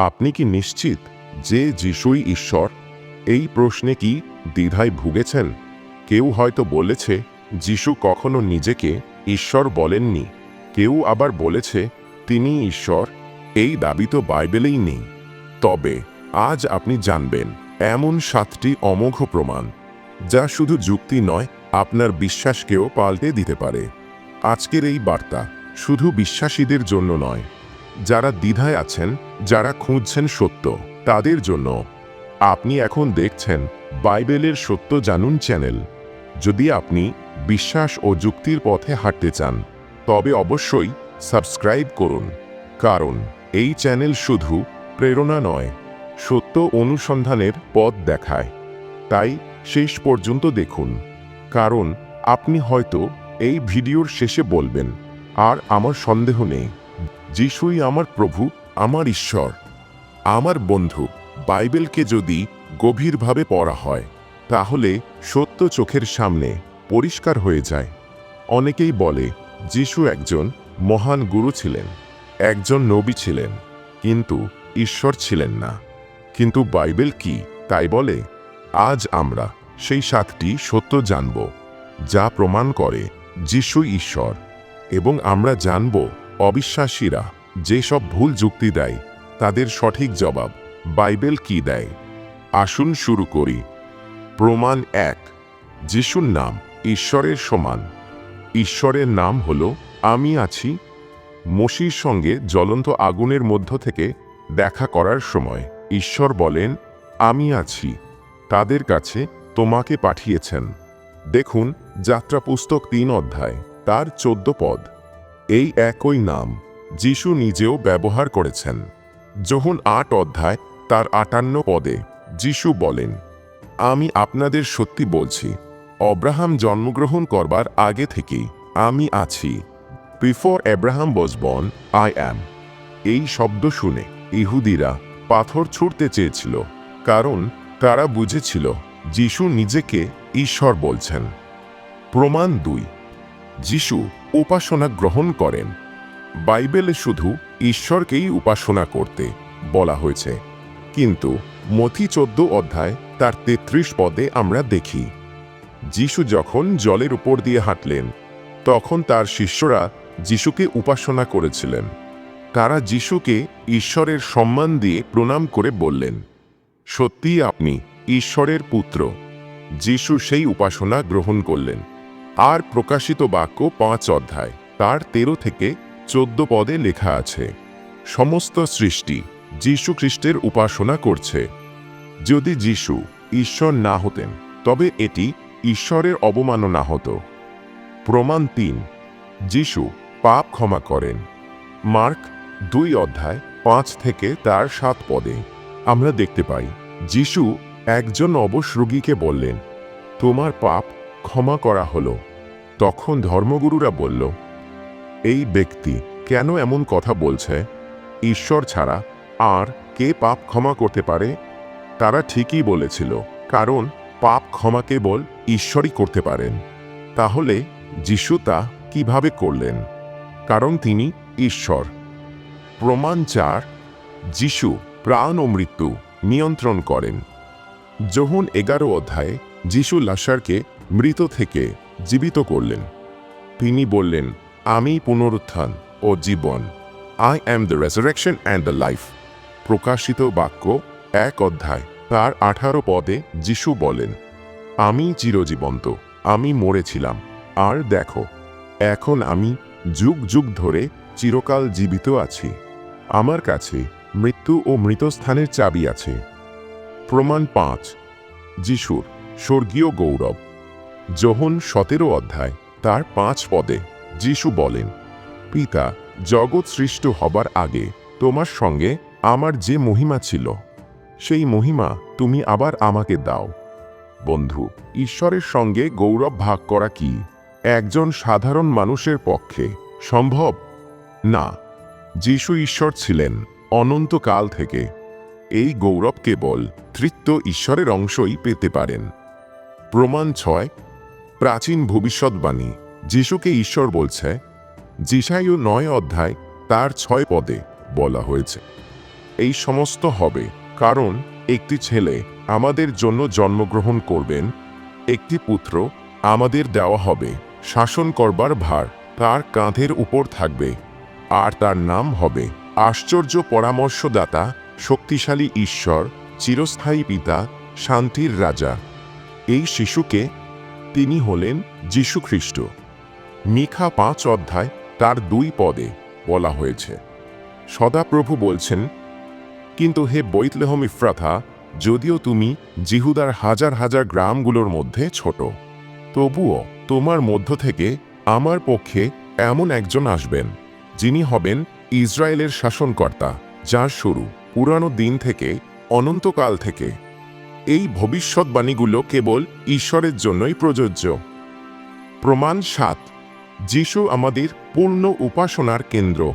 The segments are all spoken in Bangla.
আপনি কি নিশ্চিত যে যিশুই ঈশ্বর? এই প্রশ্নে কি দ্বিধায় ভুগেছেন? কেউ হয়তো বলেছে, যিশু কখনো নিজেকে ঈশ্বর বলেননি। কেউ আবার বলেছে, তিনি ঈশ্বর, এই দাবি তো বাইবেলেই নেই। তবে আজ আপনি জানবেন, এমন সাতটি অমোঘ প্রমাণ, যা শুধু যুক্তি নয়, আপনার বিশ্বাসকেও পাল্টে দিতে পারে। আজকের এই বার্তা শুধু বিশ্বাসীদের জন্য নয় যারা দ্বিধায় আছেন, যারা খুঁজছেন সত্য, তাদের জন্য আপনি এখন দেখছেন বাইবেলের সত্য জানুন চ্যানেল। যদি আপনি বিশ্বাস ও যুক্তির পথে হাঁটতে চান, তবে অবশ্যই সাবস্ক্রাইব করুন। কারণ এই চ্যানেল শুধু প্রেরণা নয়, সত্য অনুসন্ধানের পথ দেখায়। তাই শেষ পর্যন্ত দেখুন। কারণ আপনি হয়তো এই ভিডিওর শেষে বলবেন, আর আমার সন্দেহ নেই। যিশুই আমার প্রভু, আমার ঈশ্বর। আমার বন্ধু, বাইবেলকে যদি গভীরভাবে পড়া হয়, তাহলে সত্য চোখের সামনে পরিষ্কার হয়ে যায়। অনেকেই বলে, যিশু একজন মহান গুরু ছিলেন, একজন নবী ছিলেন, কিন্তু ঈশ্বর ছিলেন না। কিন্তু বাইবেল কি তাই বলে? আজ আমরা সেই সাতটি সত্য জানব, যা প্রমাণ করে যিশু ঈশ্বর, এবং আমরা জানব অবিশ্বাসীরা যেসব ভুল যুক্তি দেয়, তাদের সঠিক জবাব বাইবেল কি দেয়? আসুন শুরু করি। প্রমাণ এক, যিশুর নাম ঈশ্বরের সমান। ঈশ্বরের নাম হল, আমি আছি, মসির সঙ্গে জ্বলন্ত আগুনের মধ্য থেকে দেখা করার সময়। ঈশ্বর বলেন, আমি আছি, তাদের কাছে তোমাকে পাঠিয়েছেন। দেখুন যাত্রা পুস্তক তিন অধ্যায়, তার চোদ্দ পদ। এই একই নাম যিশু নিজেও ব্যবহার করেছেন। যখন আট অধ্যায়, তার আটান্ন পদে যিশু বলেন, আমি আপনাদের সত্যি বলছি, অব্রাহাম জন্মগ্রহণ করবার আগে থেকেই আমি আছি। বিফোর অ্যাব্রাহাম বজ বন আই অ্যাম এই শব্দ শুনে ইহুদিরা পাথর ছুঁড়তে চেয়েছিল, কারণ তারা বুঝেছিল যিশু নিজেকে ঈশ্বর বলছেন। প্রমাণ দুই, যিশু উপাসনা গ্রহণ করেন। বাইবেলে শুধু ঈশ্বরকেই উপাসনা করতে বলা হয়েছে। কিন্তু মথি চোদ্দ অধ্যায় তার তেত্রিশ পদে আমরা দেখি, যিশু যখন জলের উপর দিয়ে হাঁটলেন, তখন তার শিষ্যরা যিশুকে উপাসনা করেছিলেন। তারা যিশুকে ঈশ্বরের সম্মান দিয়ে প্রণাম করে বললেন সত্যি আপনি ঈশ্বরের পুত্র। যিশু সেই উপাসনা গ্রহণ করলেন। আর প্রকাশিত বাক্য পাঁচ অধ্যায়। তার তেরো থেকে চোদ্দ পদে লেখা আছে, সমস্ত সৃষ্টি যীশু খ্রিস্টের উপাসনা করছে। যদি যিশু ঈশ্বর না হতেন, তবে এটি ঈশ্বরের অবমাননা হতো। প্রমাণ তিন, যিশু পাপ ক্ষমা করেন। মার্ক দুই অধ্যায় পাঁচ থেকে তার সাত পদে। আমরা দেখতে পাই, যিশু একজন অবশ রোগীকে বললেন, তোমার পাপ ক্ষমা করা হলো। তখন ধর্মগুরুরা বলল, এই ব্যক্তি কেন এমন কথা বলছে? ঈশ্বর ছাড়া আর কে পাপ ক্ষমা করতে পারে? তারা ঠিকই বলেছিল, কারণ পাপ ক্ষমা কেবল ঈশ্বরই করতে পারেন। তাহলে যিশু তা কীভাবে করলেন? কারণ তিনি ঈশ্বর। প্রমাণ চার, যিশু প্রাণ ও মৃত্যু নিয়ন্ত্রণ করেন। যোহন এগারো অধ্যায়ে যিশু লাসারকে মৃত থেকে জীবিত করলেন। তিনি বললেন, আমি পুনরুত্থান ও জীবন। I am the resurrection and the life প্রকাশিত বাক্য এক অধ্যায়। তার আঠারো পদে যিশু বলেন, আমি চিরজীবন্ত, আমি মরেছিলাম। আর দেখো, এখন আমি যুগ যুগ ধরে চিরকাল জীবিত আছি। আমার কাছে মৃত্যু ও মৃতস্থানের চাবি আছে। প্রমাণ পাঁচ। যিশুর স্বর্গীয় গৌরব। যোহন সতেরো অধ্যায়, তার পাঁচ পদে যিশু বলেন, পিতা, জগৎ সৃষ্ট হবার আগে তোমার সঙ্গে আমার যে মহিমা ছিল, সেই মহিমা তুমি আবার আমাকে দাও। বন্ধু, ঈশ্বরের সঙ্গে গৌরব ভাগ করা কি একজন সাধারণ মানুষের পক্ষে সম্ভব? না, যিশু ঈশ্বর ছিলেন অনন্তকাল থেকে। এই গৌরব কেবল তৃত্ব ঈশ্বরের অংশই পেতে পারেন। প্রমাণ ছয় প্রাচীন ভবিষ্যৎবাণী, যিশুকে ঈশ্বর বলছে যিশায়ু নয় অধ্যায়, তার ছয় পদে বলা হয়েছে। এই সমস্ত হবে কারণ একটি ছেলে আমাদের জন্য জন্মগ্রহণ করবেন, একটি পুত্র আমাদের দেওয়া হবে, শাসন করবার ভার তার কাঁধের উপর থাকবে, আর তার নাম হবে আশ্চর্য পরামর্শদাতা, শক্তিশালী ঈশ্বর, চিরস্থায়ী পিতা, শান্তির রাজা। এই শিশুকে তিনি হলেন যীশুখ্রিস্ট মিখা পাঁচ অধ্যায় তার দুই পদে বলা হয়েছে, সদাপ্রভু বলছেন, কিন্তু হে বৈতলেহম ইফ্রাথা, যদিও তুমি জিহুদার হাজার হাজার গ্রামগুলোর মধ্যে ছোট, তবুও তোমার মধ্য থেকে আমার পক্ষে এমন একজন আসবেন, যিনি হবেন ইসরায়েলের শাসনকর্তা, যার শুরু পুরানো দিন থেকে, অনন্তকাল থেকে এই ভবিষ্যৎবাণীগুলো কেবল ঈশ্বরের জন্যই প্রযোজ্য। প্রমাণ সাত, যিশু আমাদের পূর্ণ উপাসনার কেন্দ্র।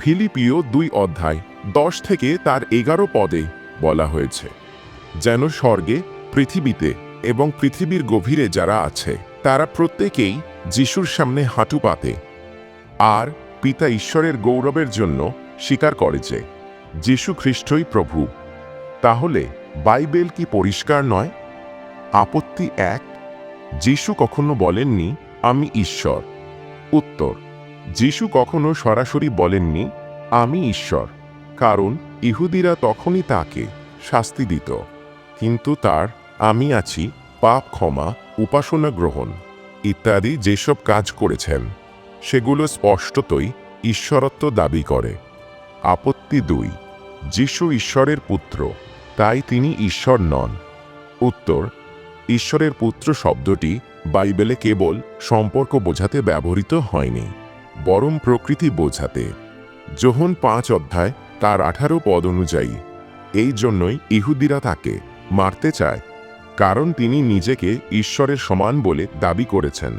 ফিলিপিও দুই অধ্যায়, দশ থেকে তার এগারো পদে বলা হয়েছে, যেন স্বর্গে, পৃথিবীতে এবং পৃথিবীর গভীরে যারা আছে, তারা প্রত্যেকেই যিশুর সামনে হাঁটু পাতে। আর পিতা ঈশ্বরের গৌরবের জন্য স্বীকার করে যে, যিশু খ্রিস্টই প্রভু। তাহলে বাইবেল কি পরিষ্কার নয়? আপত্তি এক, যিশু কখনো বলেননি, আমি ঈশ্বর উত্তর, যিশু কখনো সরাসরি বলেননি, আমি ঈশ্বর কারণ ইহুদিরা তখনই তাকে শাস্তি দিত। কিন্তু তার আমি আছি, পাপ ক্ষমা, উপাসনা গ্রহণ ইত্যাদি যেসব কাজ করেছেন, সেগুলো স্পষ্টতই ঈশ্বরত্ব দাবি করে। আপত্তি দুই, যিশু ঈশ্বরের পুত্র। তাই তিনি ঈশ্বর নন। উত্তর, ঈশ্বরের পুত্র শব্দটি বাইবেলে কেবল সম্পর্ক বোঝাতে ব্যবহৃত হয়নি, বরং প্রকৃতি বোঝাতে। যোহন পাঁচ অধ্যায়, তার আঠারো পদ অনুযায়ী, এই জন্যই ইহুদিরা তাকে মারতে চায়, কারণ তিনি নিজেকে ঈশ্বরের সমান বলে দাবি করেছেন।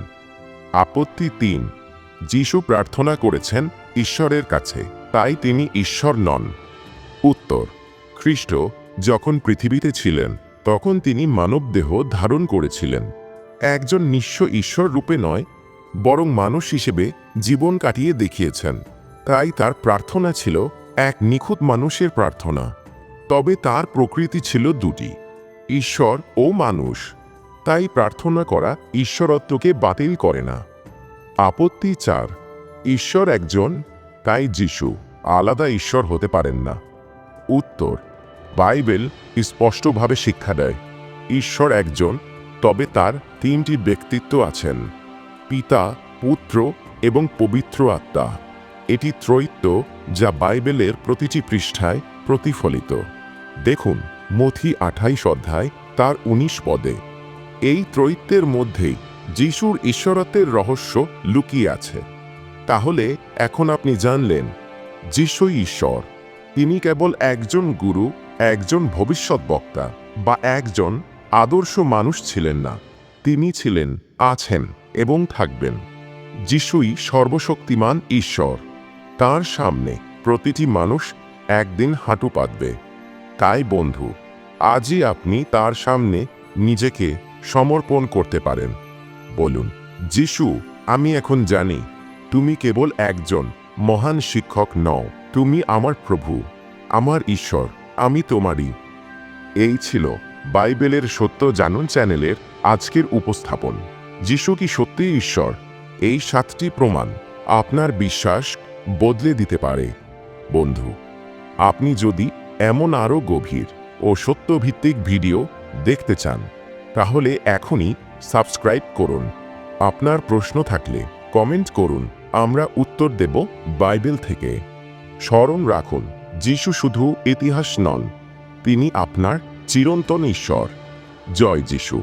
আপত্তি তিন, যিশু প্রার্থনা করেছেন ঈশ্বরের কাছে, তাই তিনি ঈশ্বর নন। উত্তর, খ্রিস্ট যখন পৃথিবীতে ছিলেন, তখন তিনি মানবদেহ ধারণ করেছিলেন। একজন নিঃস্ব ঈশ্বর রূপে নয়, বরং মানুষ হিসেবে জীবন কাটিয়ে দেখিয়েছেন। তাই তার প্রার্থনা ছিল এক নিখুঁত মানুষের প্রার্থনা। তবে তার প্রকৃতি ছিল দুটি, ঈশ্বর ও মানুষ। তাই প্রার্থনা করা ঈশ্বরত্বকে বাতিল করে না। আপত্তি চার, ঈশ্বর একজন, তাই যিশু আলাদা ঈশ্বর হতে পারেন না। উত্তর বাইবেল স্পষ্টভাবে শিক্ষা দেয়, ঈশ্বর একজন, তবে তার তিনটি ব্যক্তিত্ব আছেন, পিতা, পুত্র এবং পবিত্র আত্মা। এটি ত্রৈত্ব যা বাইবেলের প্রতিটি পৃষ্ঠায় প্রতিফলিত। দেখুন, মথি আঠাইশ অধ্যায়, তার উনিশ পদে। এই ত্রৈত্বের মধ্যেই যিশুর ঈশ্বরত্বের রহস্য লুকিয়ে আছে। তাহলে এখন আপনি জানলেন, যিশুই ঈশ্বর। তিনি কেবল একজন গুরু একজন ভবিষ্যৎ বক্তা বা একজন আদর্শ মানুষ ছিলেন না। তিনি ছিলেন, আছেন এবং থাকবেন। যিশুই সর্বশক্তিমান ঈশ্বর। তার সামনে প্রতিটি মানুষ একদিন হাঁটু পাতবে। তাই বন্ধু, আজই আপনি তার সামনে নিজেকে সমর্পণ করতে পারেন। বলুন, যিশু, আমি এখন জানি, তুমি কেবল একজন মহান শিক্ষক নও। তুমি আমার প্রভু, আমার ঈশ্বর। আমি তোমারই। এই ছিল বাইবেলের সত্য জানুন চ্যানেলের আজকের উপস্থাপন। যিশু কি সত্যিই ঈশ্বর? এই সাতটি প্রমাণ আপনার বিশ্বাস বদলে দিতে পারে। বন্ধু, আপনি যদি এমন আরও গভীর ও সত্যভিত্তিক ভিডিও দেখতে চান, তাহলে এখনই সাবস্ক্রাইব করুন। আপনার প্রশ্ন থাকলে কমেন্ট করুন, আমরা উত্তর দেব বাইবেল থেকে। স্মরণ রাখুন যিশু শুধু ইতিহাস নন তিনি আপনার চিরন্তন ঈশ্বর। জয় যিশু।